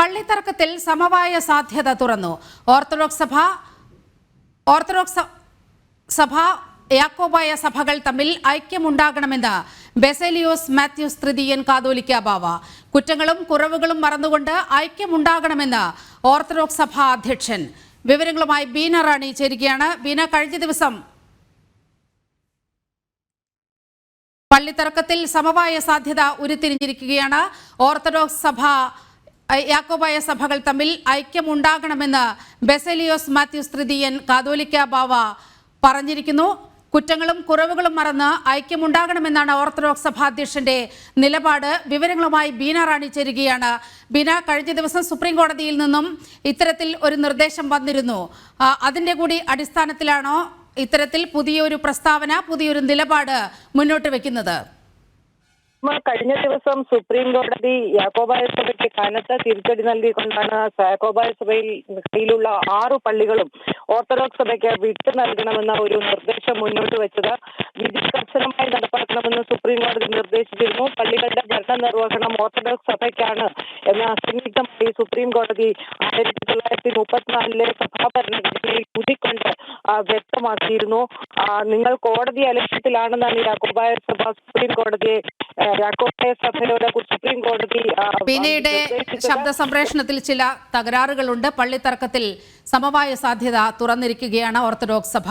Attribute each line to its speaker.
Speaker 1: പള്ളിത്തർക്കത്തിൽ സമവായ സാധ്യത തുറന്നു. ഓർത്തഡോക്സ് സഭ ഓർത്തഡോക്സ് സഭ യാക്കോബായ സഭകൾ തമ്മിൽ ഐക്യമുണ്ടാകണമെന്ന് ബെസേലിയോസ് മാത്യൂസ് തൃതീയൻ കാതോലിക്ക ബാവ. കുറ്റങ്ങളും കുറവുകളും മറന്നുകൊണ്ട് ഐക്യമുണ്ടാകണമെന്ന് ഓർത്തഡോക്സ് സഭ അധ്യക്ഷൻ. വിവരങ്ങളുമായി ബീന റാണി ചേരുകയാണ്. ബീന കഴിഞ്ഞ ദിവസം പള്ളിത്തർക്കത്തിൽ സമവായ സാധ്യത ഉരുത്തിരിഞ്ഞിരിക്കുകയാണ്. ഓർത്തഡോക്സ് സഭ യാക്കോബായ സഭകൾ തമ്മിൽ ഐക്യമുണ്ടാകണമെന്ന് ബെസലിയോസ് മാത്യൂസ് തൃതീയൻ കാതോലിക്ക ബാവ പറഞ്ഞിരിക്കുന്നു. കുറ്റങ്ങളും കുറവുകളും മറന്ന് ഐക്യമുണ്ടാകണമെന്നാണ് ഓർത്തഡോക്സ് സഭാധ്യക്ഷന്റെ നിലപാട്. വിവരങ്ങളുമായി ബീന റാണി ചേരുകയാണ്. ബീന കഴിഞ്ഞ ദിവസം സുപ്രീം കോടതിയിൽ നിന്നും ഇത്തരത്തിൽ ഒരു നിർദ്ദേശം വന്നിരുന്നു. അതിന്റെ കൂടി അടിസ്ഥാനത്തിലാണോ ഇത്തരത്തിൽ പുതിയൊരു പ്രസ്താവന പുതിയൊരു നിലപാട് മുന്നോട്ട് വെക്കുന്നത്?
Speaker 2: ഉമ്മ, കഴിഞ്ഞ ദിവസം സുപ്രീം കോടതി യാക്കോബായ സഭയ്ക്ക് കനത്ത തിരിച്ചടി നൽകിക്കൊണ്ടാണ് യാക്കോബായ സഭയിൽ കയ്യിലുള്ള ആറു പള്ളികളും ഓർത്തഡോക്സ് സഭയ്ക്ക് വിട്ടു നൽകണമെന്ന ഒരു നിർദ്ദേശം മുന്നോട്ട് വെച്ചത് വിധി കർശനമായി നടപ്പാക്കണമെന്ന് സുപ്രീം കോടതി നിർദ്ദേശിച്ചിരുന്നു. പള്ളികളുടെ ഭരണ നിർവഹണം ഓർത്തഡോക്സ് സഭയ്ക്കാണ് എന്ന് അസംയുക്തമായി സുപ്രീം കോടതി ആയിരത്തി തൊള്ളായിരത്തി മുപ്പത്തിനാലിലെ സഭാ ഭരണഘടനയിൽ വ്യക്തമാക്കിയിരുന്നു. നിങ്ങൾ കോടതി അലക്ഷ്യത്തിലാണെന്നാണ് യാക്കോബായ സഭ സുപ്രീം കോടതിയെ രാഘോബായ യാക്കോബായ സഭയോട് സുപ്രീം കോടതി പിന്നീട്
Speaker 1: ശബ്ദ സംപ്രേഷണത്തിൽ ചില തകരാറുകളുണ്ട്. പള്ളിത്തർക്കത്തിൽ സമവായ സാധ്യത തുറന്നിരിക്കുകയാണ് ഓർത്തഡോക്സ് സഭ.